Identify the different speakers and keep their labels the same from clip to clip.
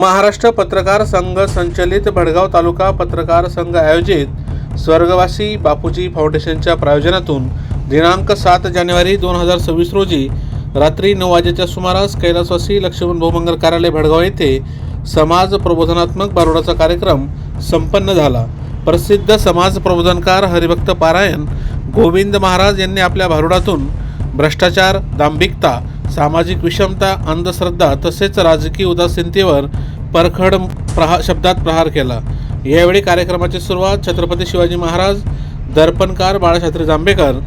Speaker 1: महाराष्ट्र पत्रकार संघ संचलित भडगाव तालुका पत्रकार संघ आयोजित स्वर्गवासी बापूजी फाउंडेशनच्या प्रायोजनातून दिनांक सात जानेवारी दोन हजार सव्वीस रोजी रात्री नऊ वाजेच्या सुमारास कैलासवासी लक्ष्मण भूमंगल कार्यालय भडगाव येथे समाज प्रबोधनात्मक बारोडाचा कार्यक्रम संपन्न झाला. प्रसिद्ध समाज प्रबोधनकार हरिभक्त पारायण गोविंद महाराज यांनी आपल्या भारुडातून भ्रष्टाचार दांभिकता सामाजिक विषमता अंधश्रद्धा तसेच राजकीय उदासीनतेवर परखड प्रहा शब्दात प्रहार केला. यावेळी कार्यक्रमाची सुरुवात छत्रपती शिवाजी महाराज दर्पणकार बाळशास्त्री जांभेकर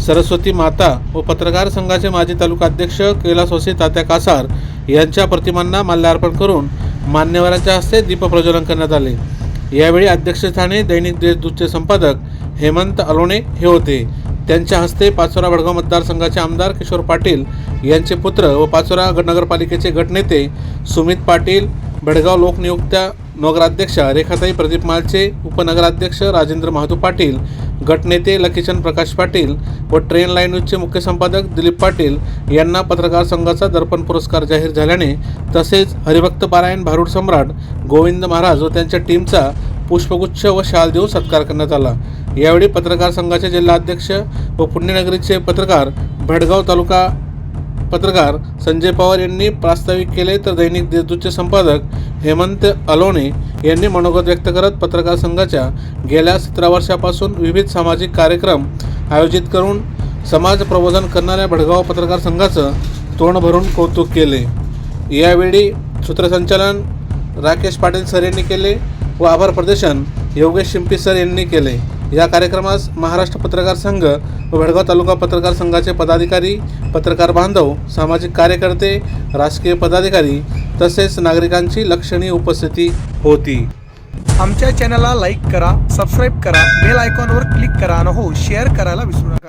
Speaker 1: सरस्वती माता व पत्रकार संघाचे माजी तालुका अध्यक्ष कैलासवासी तात्या कासार यांच्या प्रतिमांना माल्यार्पण करून मान्यवरांच्या हस्ते दीपप्रज्वलन करण्यात आले. यावेळी अध्यक्षस्थानी दैनिक देशदूतचे संपादक हेमंत अलोणे हे होते. त्यांच्या हस्ते पाचोरा वडगाव मतदारसंघाचे आमदार किशोर पाटील यांचे पुत्र व पाचोरा नगरपालिकेचे गटनेते सुमित पाटील भडगाव लोकनियुक्त्या नगराध्यक्षा रेखाताई प्रदीप मालचे उपनगराध्यक्ष राजेंद्र महातू पाटील गटनेते लकीचंद प्रकाश पाटील व ट्रेन लाईन न्यूजचे मुख्य संपादक दिलीप पाटील यांना पत्रकार संघाचा दर्पण पुरस्कार जाहीर झाल्याने तसेच हरिभक्त पारायण भारूड सम्राट गोविंद महाराज व त्यांच्या टीमचा पुष्पगुच्छ व शाल देऊन सत्कार करण्यात आला. यावेळी पत्रकार संघाचे जिल्हाध्यक्ष व पुण्यनगरीचे पत्रकार भडगाव तालुका पत्रकार संजय पवार यांनी प्रास्ताविक केले तर दैनिक देशदूतचे संपादक हेमंत अलोणे यांनी मनोगत व्यक्त करत पत्रकार संघाच्या गेल्या सतरा वर्षापासून विविध सामाजिक कार्यक्रम आयोजित करून समाज प्रबोधन करणाऱ्या भडगाव पत्रकार संघाचं तोंड भरून कौतुक केले. यावेळी सूत्रसंचालन राकेश पाटील सर यांनी केले व आभार प्रदर्शन योगेश शिंपी सर यांनी केले. या कार्यक्रमास महाराष्ट्र पत्रकार संघ व भडगाव तालुका पत्रकार संघाचे पदाधिकारी पत्रकार बांधव सामाजिक कार्यकर्ते राजकीय पदाधिकारी तसेच नागरिकांची लक्षणीय उपस्थिती होती.
Speaker 2: आमच्या चॅनलला लाईक करा सबस्क्राईब करा बेल आयकॉनवर क्लिक करा आणि हो शेअर करायला विसरू नका.